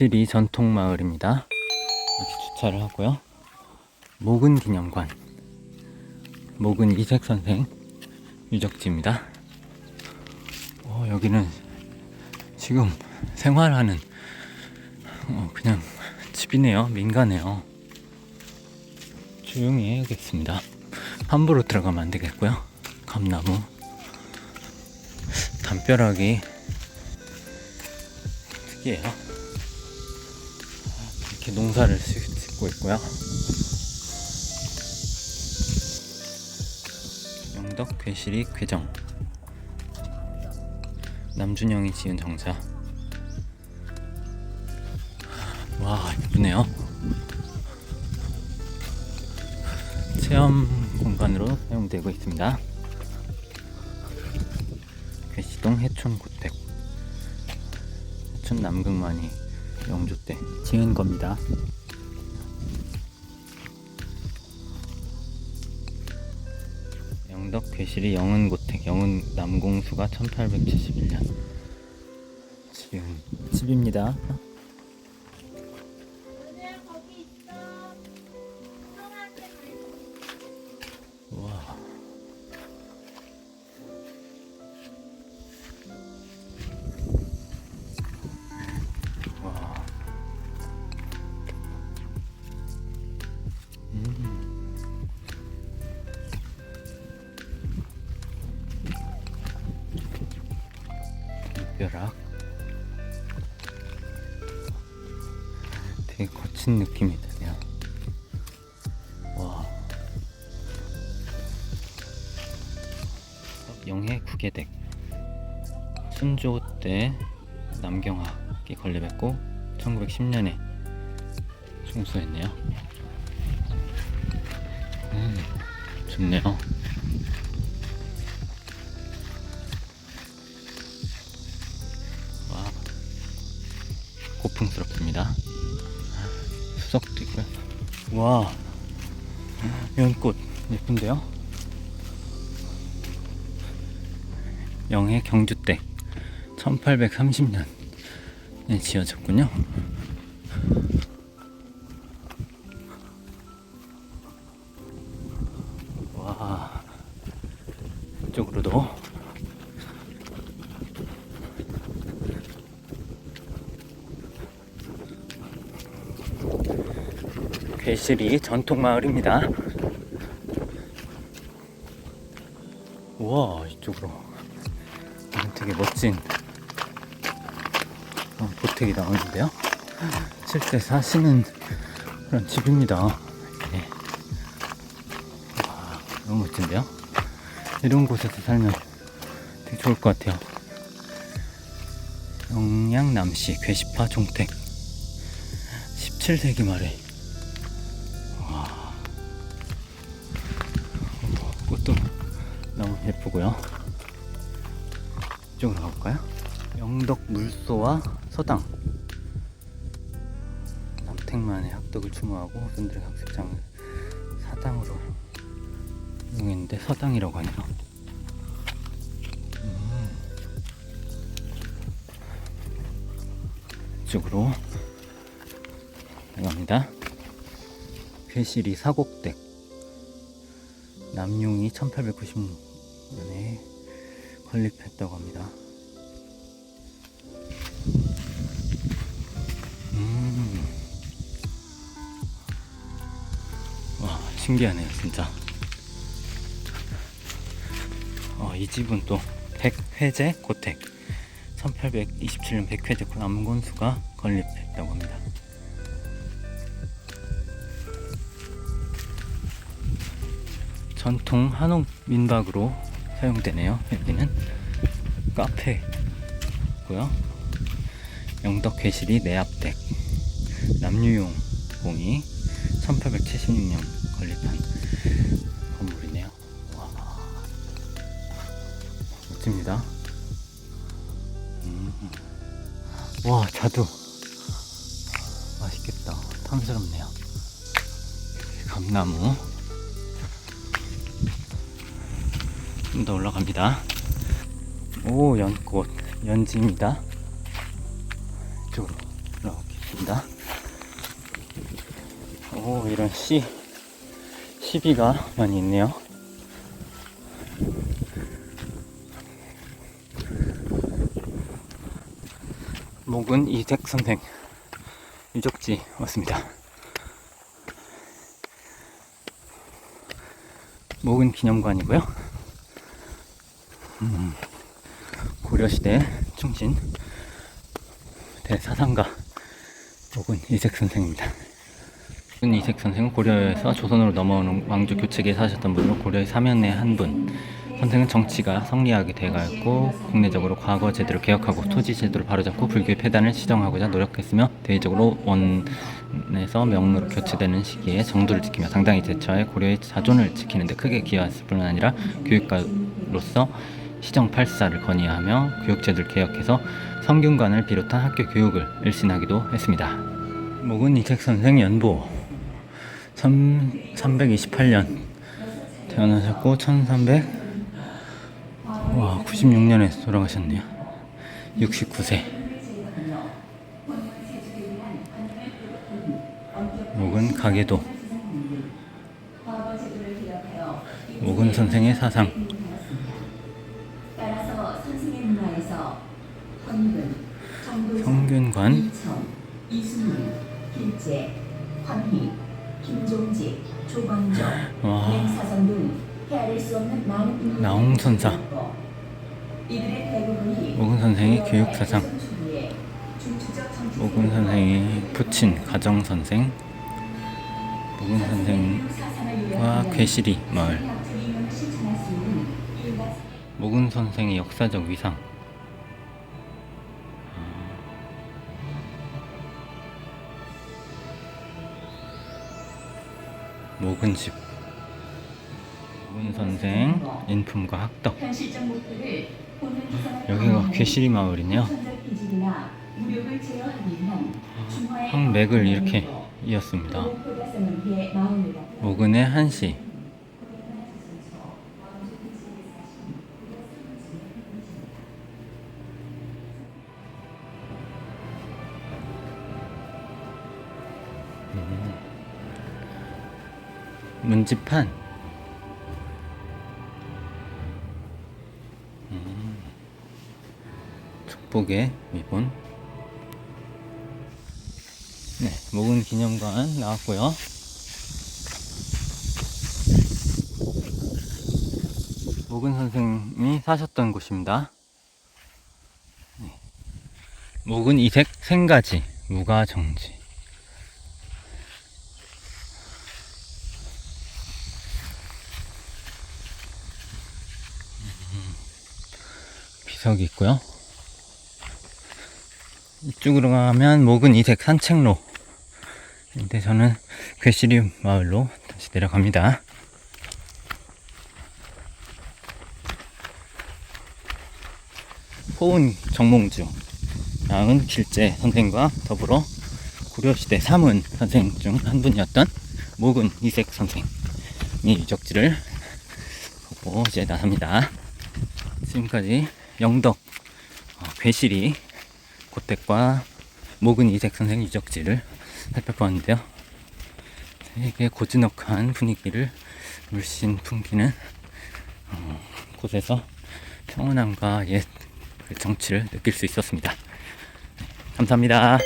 시리 전통 마을입니다. 이렇게 주차를 하고요. 목은 기념관. 목은 이색 선생 유적지입니다. 어, 여기는 지금 생활하는 어, 그냥 집이네요. 민가네요. 조용히 해야겠습니다. 함부로 들어가면 안 되겠고요. 감나무. 담벼락이 특이해요. 이렇게 농사를 지- 짓고 있고요. 영덕 괴실이 괴정. 남준영이 지은 정자. 와 예쁘네요. 체험 공간으로 사용되고 있습니다. 괴시동 해촌 고택. 해촌 남극만이 영주 때 지은 겁니다. 영덕 괴실이 영은고택 영은 남공수가 1871년 지은 집입니다. 벼락 되게 거친 느낌이 드네요. 와. 영해 구계댁 순조 때 남경학이 건립했고 1910년에 충수했네요. 음, 좋네요. 고풍스럽습니다. 수석도 있고요. 와, 연꽃 예쁜데요? 영해 경주댁 1830년에 지어졌군요. 와 이쪽으로도 괴실이 전통 마을입니다. 우와 이쪽으로 음, 되게 멋진 어, 보택이 나오는데요. 실제 사시는 그런 집입니다. 네. 와, 너무 멋진데요? 이런 곳에서 살면 되게 좋을 것 같아요. 영양남시 괴시파 종택 17세기 말에 너무 예쁘고요. 이쪽으로 가볼까요? 영덕 물소와 서당 남택만의 학덕을 추모하고 후손들의 학습장을 사당으로 이용했는데 서당이라고 하네요. 음. 이쪽으로 나갑니다. 괴실이 사곡댁 남용이 1890 년에 건립했다고 합니다. 음. 와, 신기하네요, 진짜. 어, 이 집은 또 백회제 고택. 1827년 백회제 남곤수가 건립했다고 합니다. 전통 한옥 민박으로 사용되네요. 여기는 카페고요. 영덕 괴실이 내압댁 남유용 공이 1876년 건립한 건물이네요. 와 멋집니다. 음. 와 자두 맛있겠다. 탐스럽네요. 감나무 좀 더 올라갑니다. 오 연꽃 연지입니다. 이쪽으로 올라가겠습니다. 있습니다. 오, 이런 씨, 시비가 많이 있네요. 목은 이색 선생 유적지 왔습니다. 목은 기념관이고요. 음, 고려시대 충신 대사상가 목은 이색 선생입니다. 이색 선생은 고려에서 조선으로 넘어오는 왕조 교체기에 사셨던 분으로 고려의 사면의 한 분. 선생은 정치가 성리하게 돼가고 국내적으로 과거 제도를 개혁하고 토지 제도를 바로잡고 불교의 폐단을 시정하고자 노력했으며 대외적으로 원에서 명으로 교체되는 시기에 정도를 지키며 당당히 대처해 고려의 자존을 지키는 데 크게 기여했을 뿐 아니라 교육가로서 시정 팔사를 건의하며 교육제도를 개혁해서 성균관을 비롯한 학교 교육을 일신하기도 했습니다. 목은 이책 선생 연보 1328년 태어나셨고 1300 와 96년에 돌아가셨네요. 69세. 목은 가계도. 목은 선생의 사상. 성균관. 이청, 이순문, 길재, 황희, 김종직, 조광조, 와. 맹사선 등 헤아릴 수 없는 많은 인물이 나홍 선사. 있었고, 이들의 대부분이 오근 선생의 교육사상. 목은 선생의 부친 가정 선생. 목은 선생과 괴시리 마을. 목은 선생의 역사적 위상. 목은 집. 목은 선생 인품과 학덕. 여기가 괴시리 마을이네요. 중화의 황맥을 이렇게 이었습니다. 목은의 한시. 문지판. 음. 축복의 미본. 네, 목은 기념관 나왔고요. 목은 선생님이 사셨던 곳입니다. 네. 목은 이색 생가지, 무가정지. 비석이 있고요. 이쪽으로 가면 목은 이색 산책로. 근데 저는 괴시리 마을로 다시 내려갑니다. 호은 정몽주, 양은 길재 선생과 더불어 고려시대 사문 선생 중 한 분이었던 목은 이색 선생이 유적지를 보고 이제 나섭니다. 지금까지 영덕 어, 괴시리 고택과 목은 이색 선생 유적지를 살펴보았는데요. 되게 고즈넉한 분위기를 물씬 풍기는 어, 곳에서 평온함과 옛그 정치를 느낄 수 있었습니다. 감사합니다.